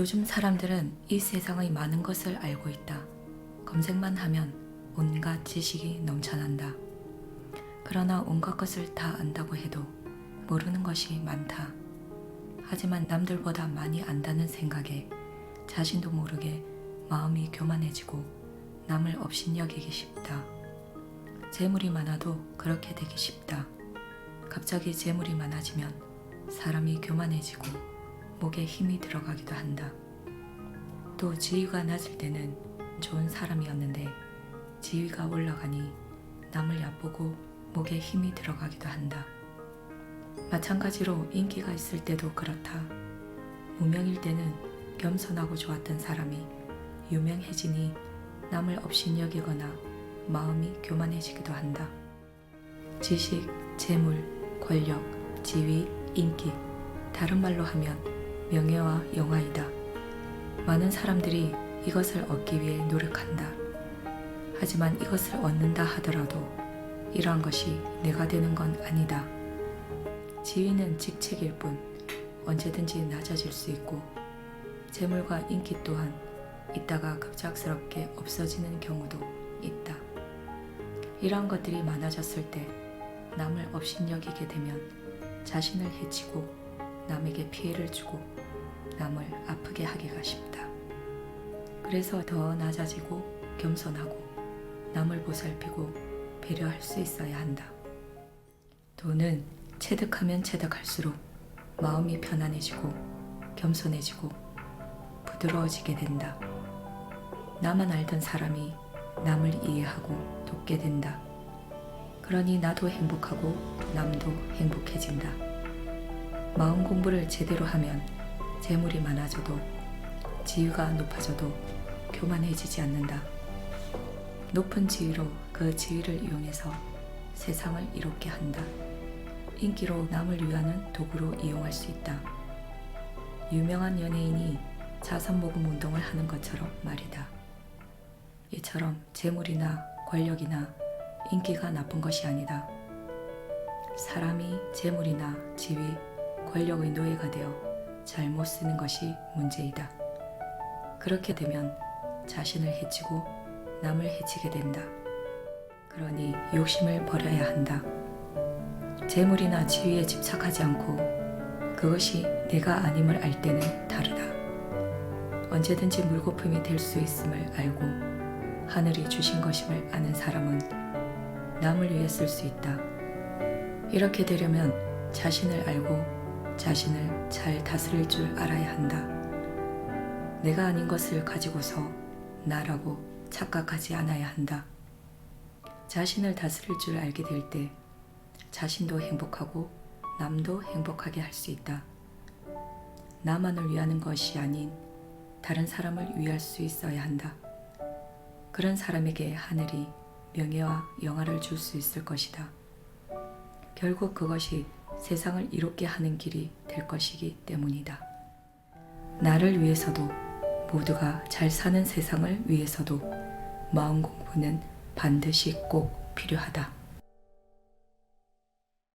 요즘 사람들은 이 세상의 많은 것을 알고 있다. 검색만 하면 온갖 지식이 넘쳐난다. 그러나 온갖 것을 다 안다고 해도 모르는 것이 많다. 하지만 남들보다 많이 안다는 생각에 자신도 모르게 마음이 교만해지고 남을 업신여기기 쉽다. 재물이 많아도 그렇게 되기 쉽다. 갑자기 재물이 많아지면 사람이 교만해지고 목에 힘이 들어가기도 한다. 또 지위가 낮을 때는 좋은 사람이었는데 지위가 올라가니 남을 얕보고 목에 힘이 들어가기도 한다. 마찬가지로 인기가 있을 때도 그렇다. 무명일 때는 겸손하고 좋았던 사람이 유명해지니 남을 업신여기거나 마음이 교만해지기도 한다. 지식, 재물, 권력, 지위, 인기, 다른 말로 하면 명예와 영화이다. 많은 사람들이 이것을 얻기 위해 노력한다. 하지만 이것을 얻는다 하더라도 이러한 것이 내가 되는 건 아니다. 지위는 직책일 뿐 언제든지 낮아질 수 있고 재물과 인기 또한 있다가 급작스럽게 없어지는 경우도 있다. 이러한 것들이 많아졌을 때 남을 업신여기게 되면 자신을 해치고 남에게 피해를 주고 남을 아프게 하기가 쉽다. 그래서 더 낮아지고 겸손하고 남을 보살피고 배려할 수 있어야 한다. 돈은 체득하면 체득할수록 마음이 편안해지고 겸손해지고 부드러워지게 된다. 나만 알던 사람이 남을 이해하고 돕게 된다. 그러니 나도 행복하고 남도 행복해진다. 마음 공부를 제대로 하면 재물이 많아져도 지위가 높아져도 교만해지지 않는다. 높은 지위로 그 지위를 이용해서 세상을 이롭게 한다. 인기로 남을 위하는 도구로 이용할 수 있다. 유명한 연예인이 자선 모금 운동을 하는 것처럼 말이다. 이처럼 재물이나 권력이나 인기가 나쁜 것이 아니다. 사람이 재물이나 지위, 권력의 노예가 되어 잘못 쓰는 것이 문제이다. 그렇게 되면 자신을 해치고 남을 해치게 된다. 그러니 욕심을 버려야 한다. 재물이나 지위에 집착하지 않고 그것이 내가 아님을 알 때는 다르다. 언제든지 물거품이 될 수 있음을 알고 하늘이 주신 것임을 아는 사람은 남을 위해 쓸 수 있다. 이렇게 되려면 자신을 알고 자신을 잘 다스릴 줄 알아야 한다. 내가 아닌 것을 가지고서 나라고 착각하지 않아야 한다. 자신을 다스릴 줄 알게 될 때 자신도 행복하고 남도 행복하게 할 수 있다. 나만을 위하는 것이 아닌 다른 사람을 위할 수 있어야 한다. 그런 사람에게 하늘이 명예와 영화를 줄 수 있을 것이다. 결국 그것이 세상을 이롭게 하는 길이 될 것이기 때문이다. 나를 위해서도 모두가 잘 사는 세상을 위해서도 마음 공부는 반드시 꼭 필요하다.